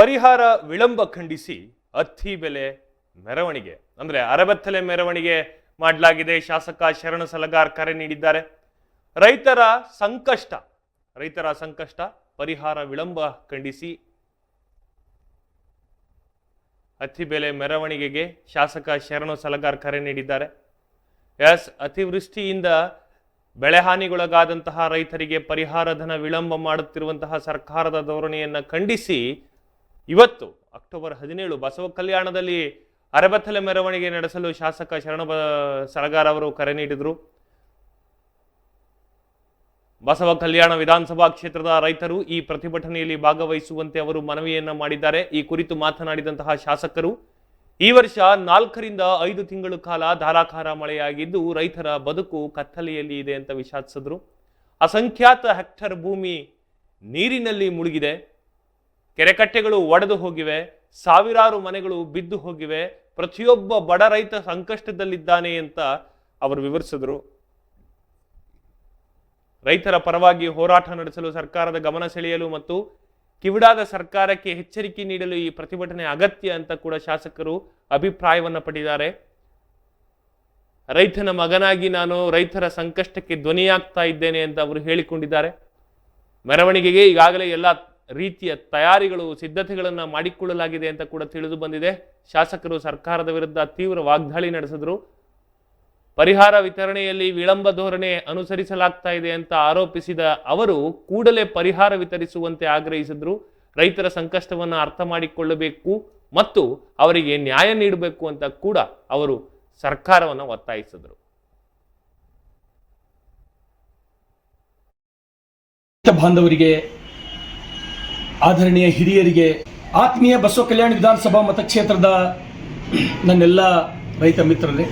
ಪರಿಹಾರ ವಿಳಂಬ ಖಂಡಿಸಿ ಅತ್ತಿ ಬೆಲೆ ಮೆರವಣಿಗೆ. ಅಂದ್ರೆ ಅರಬತ್ತಲೆ ಮೆರವಣಿಗೆ ಮಾಡಲಾಗಿದೆ. ಶಾಸಕ ಶರಣ ಸಲಗಾರ್ ಕರೆ ನೀಡಿದ್ದಾರೆ. ರೈತರ ಸಂಕಷ್ಟ ರೈತರ ಸಂಕಷ್ಟ, ಪರಿಹಾರ ವಿಳಂಬ ಖಂಡಿಸಿ ಅತಿ ಬೆಲೆ ಮೆರವಣಿಗೆಗೆ ಶಾಸಕ ಶರಣು ಸಲಗಾರ್ ಕರೆ ನೀಡಿದ್ದಾರೆ. ಎಸ್, ಅತಿವೃಷ್ಟಿಯಿಂದ ಬೆಳೆ ಹಾನಿಗೊಳಗಾದಂತಹ ರೈತರಿಗೆ ಪರಿಹಾರ ಧನ ವಿಳಂಬ ಮಾಡುತ್ತಿರುವಂತಹ ಸರ್ಕಾರದ ಧೋರಣೆಯನ್ನು ಖಂಡಿಸಿ ಇವತ್ತು ಅಕ್ಟೋಬರ್ ಹದಿನೇಳು ಬಸವ ಕಲ್ಯಾಣದಲ್ಲಿ ಅರೆಬತ್ತಲೆ ಮೆರವಣಿಗೆ ನಡೆಸಲು ಶಾಸಕ ಶರಣ ಸರಗಾರ ಅವರು ಕರೆ ನೀಡಿದರು. ಬಸವ ಕಲ್ಯಾಣ ವಿಧಾನಸಭಾ ಕ್ಷೇತ್ರದ ರೈತರು ಈ ಪ್ರತಿಭಟನೆಯಲ್ಲಿ ಭಾಗವಹಿಸುವಂತೆ ಅವರು ಮನವಿಯನ್ನ ಮಾಡಿದ್ದಾರೆ. ಈ ಕುರಿತು ಮಾತನಾಡಿದಂತಹ ಶಾಸಕರು, ಈ ವರ್ಷ ನಾಲ್ಕರಿಂದ ಐದು ತಿಂಗಳು ಕಾಲ ಧಾರಾಕಾರ ಮಳೆಯಾಗಿದ್ದು ರೈತರ ಬದುಕು ಕತ್ತಲೆಯಲ್ಲಿ ಇದೆ ಅಂತ ವಿಷಾದಿಸಿದ್ರು. ಅಸಂಖ್ಯಾತ ಹೆಕ್ಟರ್ ಭೂಮಿ ನೀರಿನಲ್ಲಿ ಮುಳುಗಿದೆ. ಕೆರೆಕಟ್ಟೆಗಳು ಒಡೆದು ಹೋಗಿವೆ, ಸಾವಿರಾರು ಮನೆಗಳು ಬಿದ್ದು ಹೋಗಿವೆ, ಪ್ರತಿಯೊಬ್ಬ ಬಡ ರೈತ ಸಂಕಷ್ಟದಲ್ಲಿದ್ದಾನೆ ಅಂತ ಅವರು ವಿವರಿಸಿದ್ರು. ರೈತರ ಪರವಾಗಿ ಹೋರಾಟ ನಡೆಸಲು ಸರ್ಕಾರದ ಗಮನ ಸೆಳೆಯಲು ಮತ್ತು ಕಿವಿಡಾದ ಸರ್ಕಾರಕ್ಕೆ ಎಚ್ಚರಿಕೆ ನೀಡಲು ಈ ಪ್ರತಿಭಟನೆ ಅಗತ್ಯ ಅಂತ ಕೂಡ ಶಾಸಕರು ಅಭಿಪ್ರಾಯವನ್ನ ಪಡೆದಿದ್ದಾರೆ ರೈತನ ಮಗನಾಗಿ ನಾನು ರೈತರ ಸಂಕಷ್ಟಕ್ಕೆ ಧ್ವನಿಯಾಗ್ತಾ ಇದ್ದೇನೆ ಅಂತ ಅವರು ಹೇಳಿಕೊಂಡಿದ್ದಾರೆ. ಮೆರವಣಿಗೆಗೆ ಈಗಾಗಲೇ ಎಲ್ಲ ರೀತಿಯ ತಯಾರಿಗಳು, ಸಿದ್ಧತೆಗಳನ್ನು ಮಾಡಿಕೊಳ್ಳಲಾಗಿದೆ ಅಂತ ಕೂಡ ತಿಳಿದು ಬಂದಿದೆ. ಶಾಸಕರು ಸರ್ಕಾರದ ವಿರುದ್ಧ ತೀವ್ರ ವಾಗ್ದಾಳಿ ನಡೆಸಿದ್ರು. ಪರಿಹಾರ ವಿತರಣೆಯಲ್ಲಿ ವಿಳಂಬ ಧೋರಣೆ ಅನುಸರಿಸಲಾಗ್ತಾ ಇದೆ ಅಂತ ಆರೋಪಿಸಿದ ಅವರು ಕೂಡಲೇ ಪರಿಹಾರ ವಿತರಿಸುವಂತೆ ಆಗ್ರಹಿಸಿದ್ರು. ರೈತರ ಸಂಕಷ್ಟವನ್ನು ಅರ್ಥ ಮಾಡಿಕೊಳ್ಳಬೇಕು ಮತ್ತು ಅವರಿಗೆ ನ್ಯಾಯ ನೀಡಬೇಕು ಅಂತ ಕೂಡ ಅವರು ಸರ್ಕಾರವನ್ನು ಒತ್ತಾಯಿಸಿದರು. ಬಾಂಧವರಿಗೆ ಆದರಣೀಯ ಹಿರಿಯರಿಗೆ ಆತ್ಮೀಯ ಬಸವ ಕಲ್ಯಾಣ ವಿಧಾನಸಭಾ ಮತಕ್ಷೇತ್ರದ ನನ್ನೆಲ್ಲ ರೈತ ಮಿತ್ರರೇ,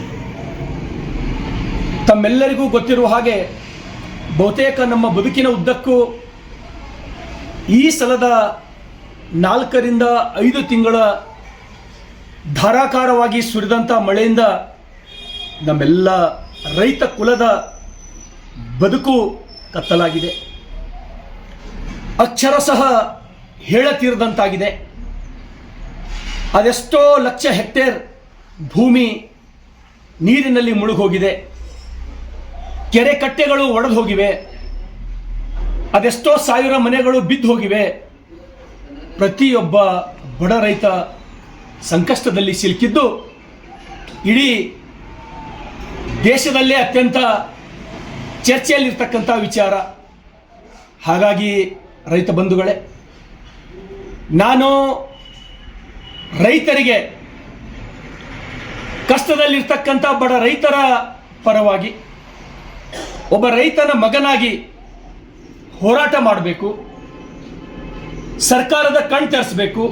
ತಮ್ಮೆಲ್ಲರಿಗೂ ಗೊತ್ತಿರುವ ಹಾಗೆ ಬಹುತೇಕ ನಮ್ಮ ಬದುಕಿನ ಉದ್ದಕ್ಕೂ ಈ ಸಲದ ನಾಲ್ಕರಿಂದ ಐದು ತಿಂಗಳ ಧಾರಾಕಾರವಾಗಿ ಸುರಿದಂಥ ಮಳೆಯಿಂದ ನಮ್ಮೆಲ್ಲ ರೈತ ಕುಲದ ಬದುಕು ಕತ್ತಲಾಗಿದೆ. ಅಕ್ಷರ ಸಹ ಹೇಳತೀರದಂತಾಗಿದೆ. ಅದೆಷ್ಟೋ ಲಕ್ಷ ಹೆಕ್ಟೇರ್ ಭೂಮಿ ನೀರಿನಲ್ಲಿ ಮುಳುಗೋಗಿದೆ. ಕೆರೆ ಕಟ್ಟೆಗಳು ಒಡೆದು ಹೋಗಿವೆ. ಅದೆಷ್ಟೋ ಸಾವಿರ ಮನೆಗಳು ಬಿದ್ದು ಹೋಗಿವೆ. ಪ್ರತಿಯೊಬ್ಬ ಬಡ ರೈತ ಸಂಕಷ್ಟದಲ್ಲಿ ಸಿಲುಕಿದ್ದು ಇಡೀ ದೇಶದಲ್ಲೇ ಅತ್ಯಂತ ಚರ್ಚೆಯಲ್ಲಿರ್ತಕ್ಕಂಥ ವಿಚಾರ. ಹಾಗಾಗಿ ರೈತ ಬಂಧುಗಳೇ ನಾನು ರೈತರಿಗೆ ಕಷ್ಟದಲ್ಲಿರ್ತಕ್ಕಂಥ ಬಡ ರೈತರ ಪರವಾಗಿ ಒಬ್ಬ ರೈತನ ಮಗನಾಗಿ ಹೋರಾಟ ಮಾಡಬೇಕು, ಸರ್ಕಾರದ ಕಣ್ ತರಿಸಬೇಕು,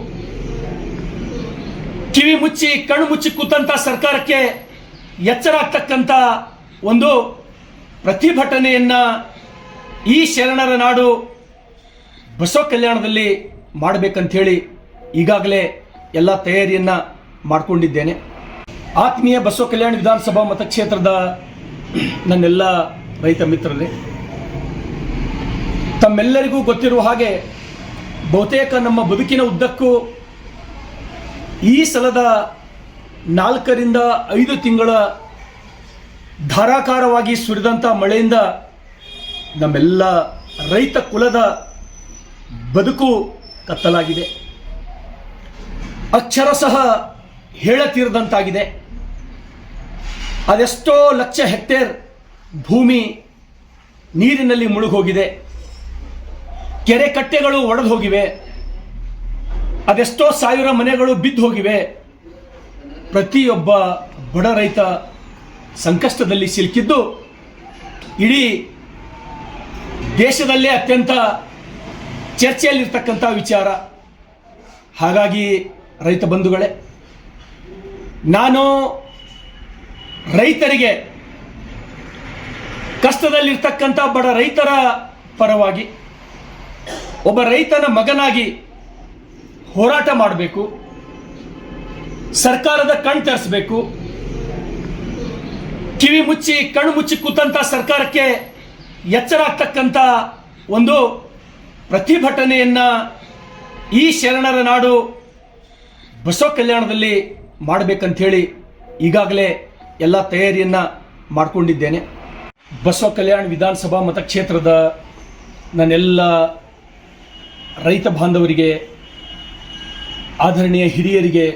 ಕಿವಿ ಮುಚ್ಚಿ, ಕಣ್ಣು ಮುಚ್ಚಿ ಕೂತಂಥ ಸರ್ಕಾರಕ್ಕೆ ಎಚ್ಚರ ಆಗ್ತಕ್ಕಂಥ ಒಂದು ಪ್ರತಿಭಟನೆಯನ್ನ ಈ ಶರಣರ ನಾಡು ಬಸವ ಕಲ್ಯಾಣದಲ್ಲಿ ಮಾಡಬೇಕಂಥೇಳಿ ಈಗಾಗಲೇ ಎಲ್ಲ ತಯಾರಿಯನ್ನು ಮಾಡಿಕೊಂಡಿದ್ದೇನೆ. ಆತ್ಮೀಯ ಬಸವ ಕಲ್ಯಾಣ ವಿಧಾನಸಭಾ ಮತಕ್ಷೇತ್ರದ ನನ್ನೆಲ್ಲ ರೈತ ಮಿತ್ರರೇ, ತಮ್ಮೆಲ್ಲರಿಗೂ ಗೊತ್ತಿರುವ ಹಾಗೆ ಬಹುತೇಕ ನಮ್ಮ ಬದುಕಿನ ಉದ್ದಕ್ಕೂ ಈ ಸಲದ ನಾಲ್ಕರಿಂದ ಐದು ತಿಂಗಳ ಧಾರಾಕಾರವಾಗಿ ಸುರಿದಂಥ ಮಳೆಯಿಂದ ನಮ್ಮೆಲ್ಲ ರೈತ ಕುಲದ ಬದುಕು ಕತ್ತಲಾಗಿದೆ. ಅಕ್ಷರ ಸಹ ಹೇಳತೀರದಂತಾಗಿದೆ. ಅದೆಷ್ಟೋ ಲಕ್ಷ ಹೆಕ್ಟೇರ್ ಭೂಮಿ ನೀರಿನಲ್ಲಿ ಮುಳುಗೋಗಿದೆ. ಕೆರೆ ಕಟ್ಟೆಗಳು ಒಡೆದು ಹೋಗಿವೆ ಅದೆಷ್ಟೋ ಸಾವಿರ ಮನೆಗಳು ಬಿದ್ದು ಹೋಗಿವೆ ಪ್ರತಿಯೊಬ್ಬ ಬಡ ರೈತ ಸಂಕಷ್ಟದಲ್ಲಿ ಸಿಲುಕಿದ್ದು ಇಡೀ ದೇಶದಲ್ಲೇ ಅತ್ಯಂತ ಚರ್ಚೆಯಲ್ಲಿರ್ತಕ್ಕಂಥ ವಿಚಾರ. ಹಾಗಾಗಿ ರೈತ ಬಂಧುಗಳೇ, ನಾನು ರೈತರಿಗೆ ಕಷ್ಟದಲ್ಲಿರ್ತಕ್ಕಂಥ ಬಡ ರೈತರ ಪರವಾಗಿ ಒಬ್ಬ ರೈತನ ಮಗನಾಗಿ ಹೋರಾಟ ಮಾಡಬೇಕು, ಸರ್ಕಾರದ ಕಣ್ ತರಿಸಬೇಕು, ಕಿವಿ ಮುಚ್ಚಿ ಕಣ್ಣು ಮುಚ್ಚಿ ಕೂತಂಥ ಸರ್ಕಾರಕ್ಕೆ ಎಚ್ಚರ ಆಗ್ತಕ್ಕಂಥ ಒಂದು ಪ್ರತಿಭಟನೆಯನ್ನ ಈ ಶರಣರ ನಾಡು ಬಸವ ಕಲ್ಯಾಣದಲ್ಲಿ ಮಾಡಬೇಕಂಥೇಳಿ ಈಗಾಗಲೇ ಎಲ್ಲ ತಯಾರಿಯನ್ನು ಮಾಡಿಕೊಂಡಿದ್ದೇನೆ. ಬಸವ ಕಲ್ಯಾಣ ವಿಧಾನಸಭಾ ಮತಕ್ಷೇತ್ರದ ನನ್ನೆಲ್ಲ ರೈತ ಬಾಂಧವರಿಗೆ, ಆದರಣೀಯ ಹಿರಿಯರಿಗೆ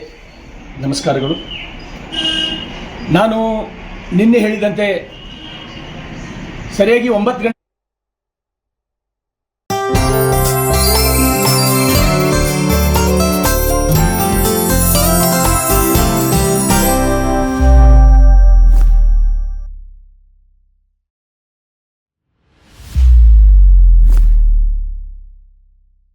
ನಮಸ್ಕಾರಗಳು. ನಾನು ನಿನ್ನೆ ಹೇಳಿದಂತೆ ಸರಿಯಾಗಿ ಒಂಬತ್ತು ಗಂಟೆ